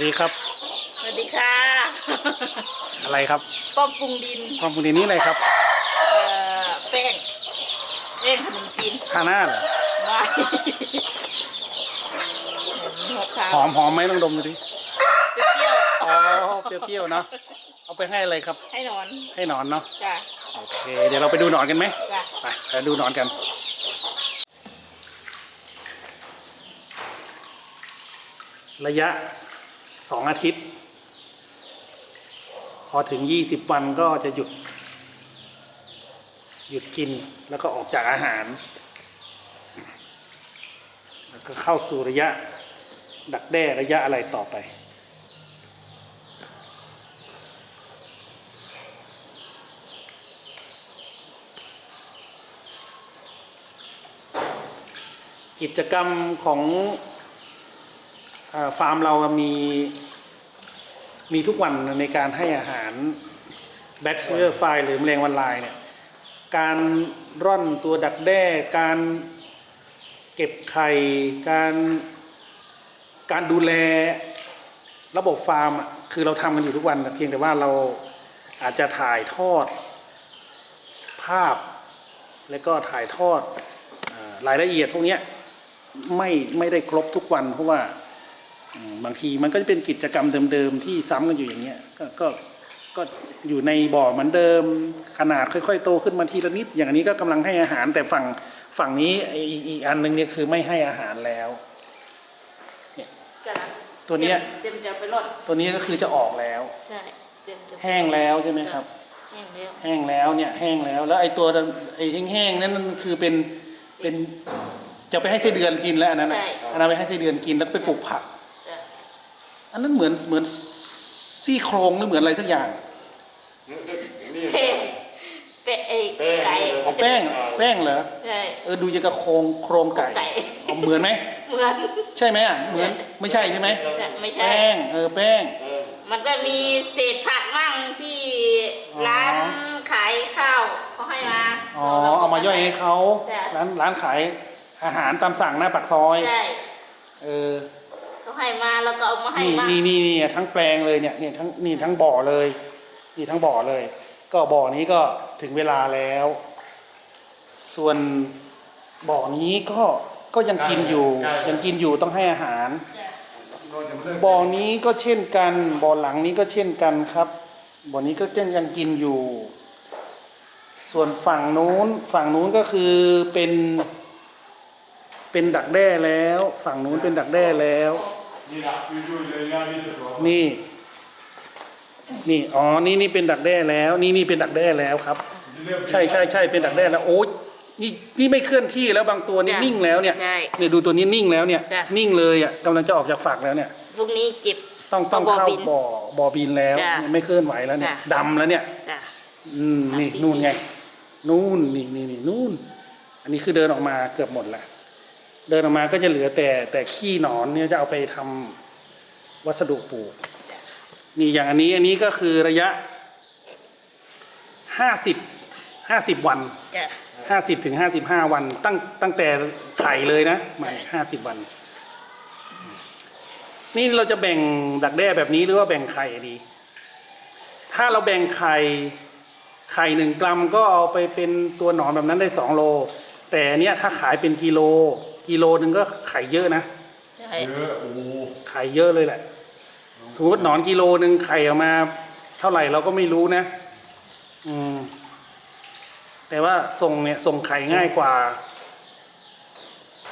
วัสดีครับ สวัสดีค่ะ อะไรครับป้อมปรุงดินความปรุงดินนี้อะไรครับเอ่อแป้งแป้งขนมจีนทาหน้าเหรอมาหกขาวหอมหอมไหมลองดมดูดิเปรี้ยวอ๋อเปรี้ยวๆเนาะเอาไปให้อะไรครับ ๆให้นอนให้หนอนเนาะจ้ะโอเค เดี๋ยวเราไปดูหนอนกันไหมจ้ะไปไปดูหนอนกัน ระยะ สองอาทิตย์ พอถึงยี่สิบวันก็จะหยุด หยุดกินแล้วก็ออกจากอาหาร แล้วก็เข้าสู่ระยะดักแด้ระยะอะไรต่อไป กิจกรรมของ ฟาร์มเรามีมีทุกวันในการให้อาหารแบคทีเรียไฟหรือแมลงวันลายเนี่ยการร่อนตัวดักแด้ การเก็บไข่การการดูแลระบบฟาร์มคือเราทำกันอยู่ทุกวันแต่เพียงแต่ว่าเราอาจจะถ่ายทอดภาพ และก็ถ่ายทอดรายละเอียดพวกนี้ไม่ไม่ได้ครบทุกวันเพราะว่า บางทีมันก็จะเป็นกิจกรรมเดิมๆที่ซ้ำกันอยู่อย่างเงี้ยก็ก็ก็อยู่ในบ่อเหมือนเดิมขนาดค่อยๆ โตขึ้นมาทีละนิด อย่างอันนี้ก็กำลังให้อาหาร แต่ฝั่งฝั่งนี้อีกอีกอันหนึงเนี่ยคือไม่ให้อาหารแล้วกำลังตัวเนี้ยเต็มจะไปรดตัวนี้ก็คือจะออกแล้วใช่เต็มจะแห้งแล้วใช่ไหมครับ แห้งแล้วแห้งแล้วเนี่ยแห้งแล้วแล้วไอ้ตัวไอ้แห้งๆนั่นมันคือเป็นเป็นจะไปให้ไส้เดือนกินแล้วอันนั้นน่ะอันนั้นไปให้ไส้เดือนกินแล้วไปปลูกผักจ้ะ อันนั้นเหมือนเหมือนซี่โครงหรือเหมือนอะไรสักอย่างแป้งแป้งเอ้ยไก่เอาแป้งแป้งเหรอใช่ เออดูจะกระโครงโครงไก่ไก่ เอาเหมือนไหมเหมือน ใช่ไหมอะเหมือนไม่ใช่ใช่ไหมไม่ใช่ แป้งเออแป้ง มันก็มีเศษผักมั่งที่อ๋อร้านขายข้าวเขาให้มาอ๋อเอามาย่อยให้เขาจ้ะร้านร้านขายอาหารตามสั่งหน้าปากซอยใช่เออเขา ให้มาแล้วก็เอามาให้นี่บ้างนี่นี่นี่ทั้งแปลงเลยเนี่ยเนี่ยทั้งนี่ทั้งบ่อเลยนี่ทั้งบ่อเลย ก็บ่อนี้ก็ถึงเวลาแล้ว ส่วนบ่อนี้ก็ก็ยังกินอยู่ยังกินอยู่ต้องให้อาหาร บ่อนี้ก็เช่นกันบ่อหลังนี้ก็เช่นกันครับบ่อนี้ก็ยังกินอยู่ ส่วนฝั่งนู้นฝั่งนู้นก็คือเป็น เป็นดักแด้แล้ว ฝั่งนู้นเป็นดักแด้แล้ว นี่ นี่อ๋อนี่นี่เป็นดักแด้แล้ว นี่นี่เป็นดักแด้แล้วครับ ใช่ใช่ใช่เป็นดักแด้แล้วโอ้ยนี่นี่ไม่เคลื่อนที่แล้วบางตัวนี่จ้ะนิ่งแล้วเนี่ยใช่เนี่ยดูตัวนี้นิ่งแล้วเนี่ย จ้ะ นิ่งเลยอะกำลังจะออกจากฝักแล้วเนี่ย พรุ่งนี้เจ็บ ต้องต้องบ่อเข้าบินบ่อบ่อบินแล้ว จ้ะไม่เคลื่อนไหวแล้วเนี่ยจ้ะ ดำแล้วเนี่ย จ้ะ อืมนี่ดำปีนู่นไง นู่นนี่นี่นี่นู่น อันนี้คือเดินออกมาเกือบหมดแล้ว เดินออกมาก็จะเหลือแต่แต่ขี้หนอนเนี่ยจะเอาไปทำวัสดุปลูกนี่อย่างอันนี้อันนี้ก็คือระยะห้าสิบห้าสิบวันจ้ะห้าสิบถึงห้าสิบห้าวันตั้งตั้งแต่ไข่เลยนะไม่ห้าสิบวัน นี่เราจะแบ่งดักแด้แบบนี้หรือว่าแบ่งไข่ดี ถ้าเราแบ่งไข่ไข่หนึ่งกรัมก็เอาไปเป็นตัวหนอนแบบนั้นได้สองโล แต่อันเนี้ยถ้าขายเป็นกิโล กิโลหนึ่งก็ไข่เยอะนะใช่เยอะโอ้โหไข่เยอะเลยแหละสมมติหนอนกิโลหนึ่งไข่ออกมา เท่าไหร่เราก็ไม่รู้นะ อืม แต่ว่าส่งเนี่ยส่งไข่ง่ายกว่า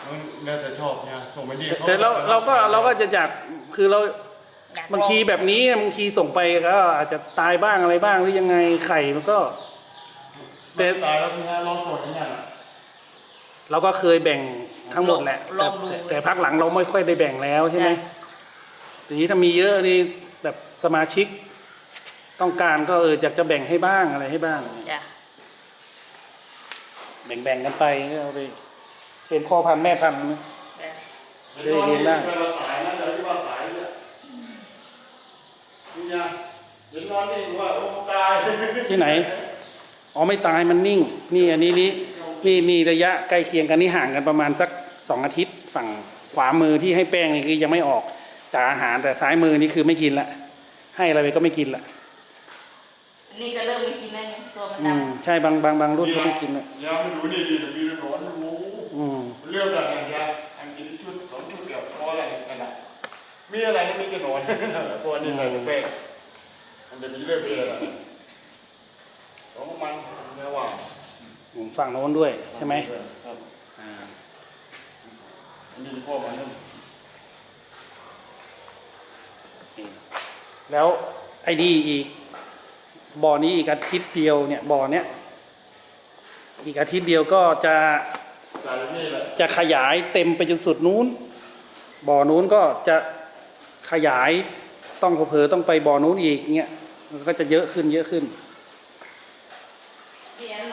มันน่าจะชอบเนี่ยส่งไปดีแต่เราเราก็เราก็จะอยากคือเราอยกบางทีแบบนี้บางทีส่งไปก็อาจจะตายบ้างอะไรบ้างหรือยังไงไข่มันก็ แต่ ตายแล้วพี่ฮะลองตรวจยังไงล่ะเราก็เคยแบ่ง ทั้งหมดแหละลองดู แต่แต่พักหลังเราไม่ค่อยได้แบ่งแล้วใช่ไหมจ้ะทีนี้ถ้ามีเยอะนี่แบบสมาชิก ต้องการก็เอออยากจะแบ่งให้บ้างอะไรให้บ้าง จ้ะแบ่งๆกันไปก็เอาไปเป็นพ่อพันธุ์แม่พันธุ์นะ จ้ะจะได้เลี้ยงได้เวลาตายนะเดี๋ยวที่ว่าตายเนี่ยนี่ยังเดี๋ยวนอนนี่ว่าโอ้ตายที่ไหน อ๋อไม่ตายมันนิ่ง นี่อันนี้นี่ นี่นี่ระยะใกล้เคียงกันนี่ห่างกันประมาณสักสองอาทิตย์ ฝั่งขวามือที่ให้แป้งนี่คือยังไม่ออกจากอาหารแต่ซ้ายมือนี่คือไม่กินละ ให้อะไรไปก็ไม่กินละอันนี้ก็เริ่มไม่กินแล้วเนี่ยตัวมันอืดมใช่บางบางบางรุ่นก็ไม่กินละยาไม่ดูนี่ดีแต่มีร้อนโอ้โหอืมเรื่องอะไรยาอันกินชุดสองชุดเดียวพออะไรกันนะมีอะไรก็มีจะนอนตัวนี้ใส่เป๊ะมันจะมีเรื่องอะไรของมันเนื้อหวา นอืมฝั่งโน้นด้วยใช่ไหมครับอ่าอันนี้พวกมันนั่นแล้วไอ้นี่อีกบ่อนี้อีกอาทิตย์เดียวเนี่ยบ่อเนี้ยอีกอาทิตย์เดียวก็จะใส่นี่แหละจะขยายเต็มไปจนสุดนู้น บ่อนู้นก็จะขยายต้องเผลอๆต้องไปบ่อนู้นอีกเงี้ยมันก็จะเยอะขึ้นเยอะขึ้นำเรียน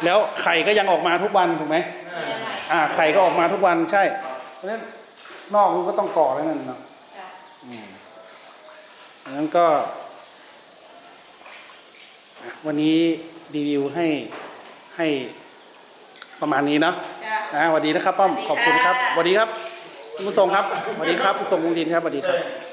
แล้วไข่ก็ยังออกมาทุกวันถูกไหมเรียนใหม่อ่าไข่ก็ออกมาทุกวันใช่ เพราะฉะนั้นนอกมันก็ต้องก่อแล้วนั่นเนาะจ้ะดังนั้นก็อะวันนี้รีวิวให้ให้ประมาณนี้เนาะจ้ะอ่าสวัสดีนะครับป้อมสวัสดีขอบคุณครับค่ะสวัสดีครับคุณผู้ชมครับสวัสดีครับคุณทรงวงดินครับสวัสดีครับแต่